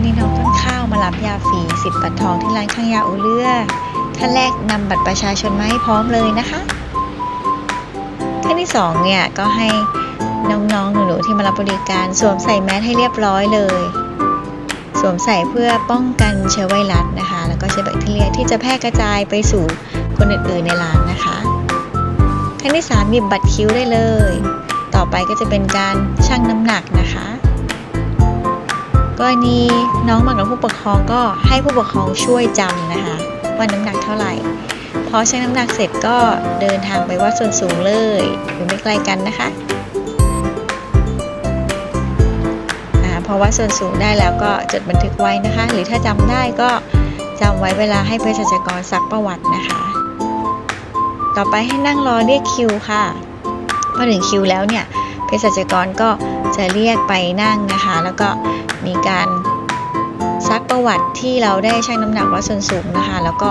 วันนี้น้องต้นข้าวมารับยาฟรีสิบบัตรทองที่ร้านข้างยาอูเลือขั้นแรกนำบัตรประชาชนมาให้พร้อมเลยนะคะขั้นที่สองเนี่ยก็ให้น้องๆหนูๆที่มารับบริการสวมใส่แมสให้เรียบร้อยเลย สวมใส่เพื่อป้องกันเชื้อไวรัสนะคะ แล้วก็เชื้อแบคทีเรียที่จะแพร่กระจายไปสู่คนอื่นๆในร้านนะคะขั้นที่สามหยิบบัตรคิวได้เลย ต่อไปก็จะเป็นการชั่งน้ำหนักนะคะ กรณีน้องมากับผู้ปกครองก็ให้ผู้ปกครองช่วยจำนะคะว่าน้ำหนักเท่าไหร่พอชั่งน้ำหนักเสร็จก็เดินทางไปวัดส่วนสูงเลยอยู่ไม่ไกลกันนะคะอาพอวัดส่วนสูงได้แล้วก็จดบันทึกไว้นะคะ หรือถ้าจำได้ก็จำไว้เวลาให้เภสัชกรซักประวัตินะคะ ต่อไปให้นั่งรอเรียกคิวค่ะพอถึงคิวแล้วเนี่ยเภสัชกรก็ จะเรียกไปนั่งนะคะ แล้วก็มีการซักประวัติที่เราได้ชั่งน้ำหนักวัดส่วนสูงนะคะ แล้วก็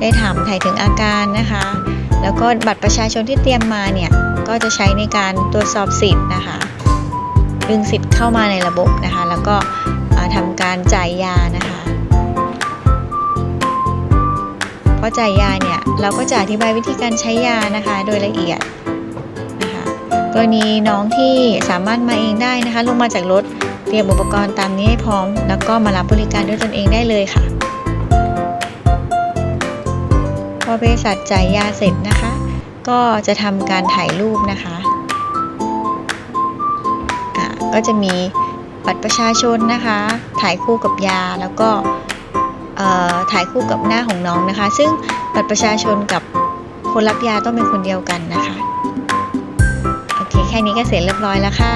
ได้ถามไถ่ถึงอาการนะคะ แล้วก็บัตรประชาชนที่เตรียมมาเนี่ยก็จะใช้ในการตรวจสอบสิทธิ์นะคะ ดึงสิทธิ์เข้ามาในระบบนะคะ แล้วก็อ่าทำการจ่ายยานะคะพอจ่ายยาเนี่ยเราก็จะอธิบายวิธีการใช้ยานะคะ โดยละเอียด กรณีน้องที่สามารถมาเองได้นะคะ ลงมาจากรถเตรียมอุปกรณ์ตามนี้ให้พร้อม แล้วก็มารับบริการด้วยตนเองได้เลยค่ะ พอเภสัชจ่ายยาเสร็จนะคะ ก็จะทำการถ่ายรูปนะคะก็จะมีบัตรประชาชนนะคะ ถ่ายคู่กับยาแล้วก็ถ่ายคู่กับหน้าของน้องนะคะ ซึ่งบัตรประชาชนกับคนรับยาต้องเป็นคนเดียวกันนะคะ แค่นี้ก็เสร็จเรียบร้อยแล้วค่ะ